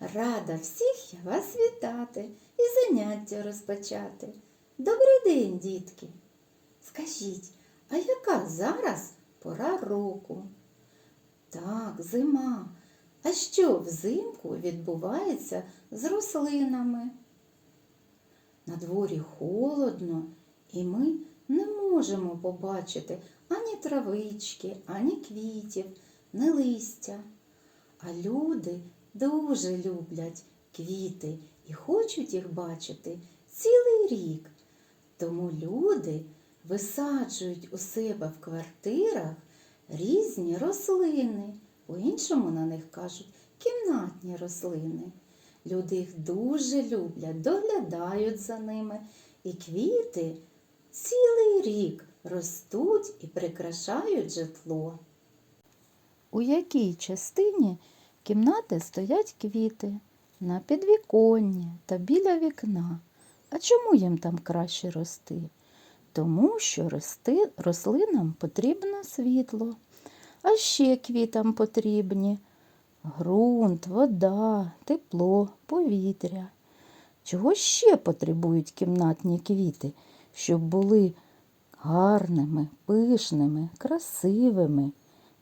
Рада всіх я вас вітати і заняття розпочати. Добрий день, дітки. Скажіть, а яка зараз пора року? Так, зима. А що взимку відбувається з рослинами? На дворі холодно, і ми не можемо побачити ані травички, ані квітів, ні листя. А люди дуже люблять квіти і хочуть їх бачити цілий рік. Тому люди висаджують у себе в квартирах різні рослини. По-іншому на них кажуть кімнатні рослини. Люди їх дуже люблять, доглядають за ними, і квіти цілий рік ростуть і прикрашають житло. У якій частині кімнати стоять квіти? На підвіконні та біля вікна. А чому їм там краще рости? Тому що рости, рослинам потрібно світло, а ще квітам потрібні ґрунт, вода, тепло, повітря. Чого ще потребують кімнатні квіти, щоб були гарними, пишними, красивими?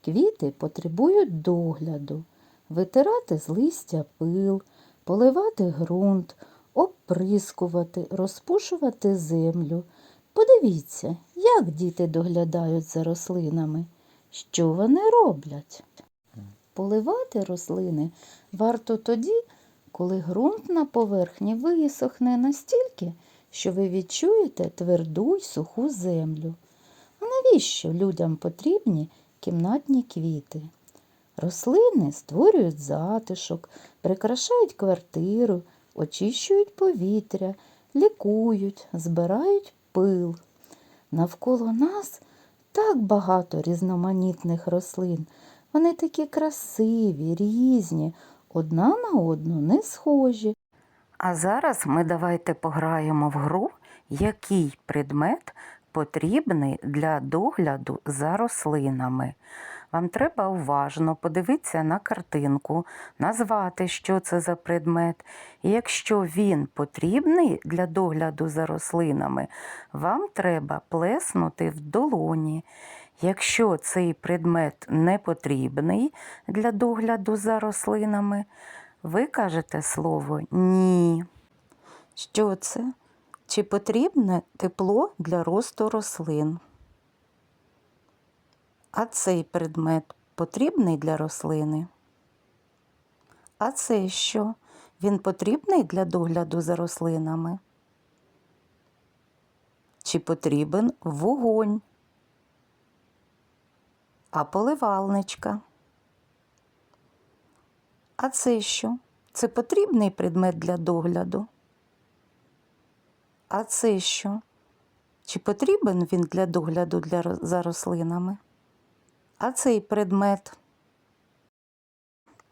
Квіти потребують догляду, витирати з листя пил, поливати ґрунт, оприскувати, розпушувати землю. Подивіться, як діти доглядають за рослинами, що вони роблять. Поливати рослини варто тоді, коли ґрунт на поверхні висохне настільки, що ви відчуєте тверду й суху землю. А навіщо людям потрібні кімнатні квіти? Рослини створюють затишок, прикрашають квартиру, очищують повітря, лікують, збирають пил. Навколо нас так багато різноманітних рослин. Вони такі красиві, різні, одна на одну не схожі. А зараз ми давайте пограємо в гру, який предмет потрібний для догляду за рослинами. Вам треба уважно подивитися на картинку, назвати, що це за предмет. І якщо він потрібний для догляду за рослинами, вам треба плеснути в долоні. Якщо цей предмет не потрібний для догляду за рослинами, ви кажете слово ні. Що це? Чи потрібне тепло для росту рослин? А цей предмет потрібний для рослини? А це що? Він потрібний для догляду за рослинами? Чи потрібен вогонь? А поливалничка? А це що? Це потрібний предмет для догляду? А це що? Чи потрібен він для догляду для, за рослинами? А цей предмет?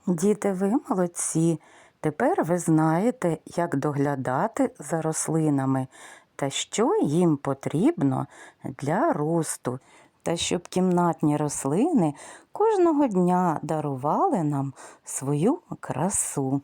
Діти, ви молодці. Тепер ви знаєте, як доглядати за рослинами та що їм потрібно для росту, та щоб кімнатні рослини кожного дня дарували нам свою красу.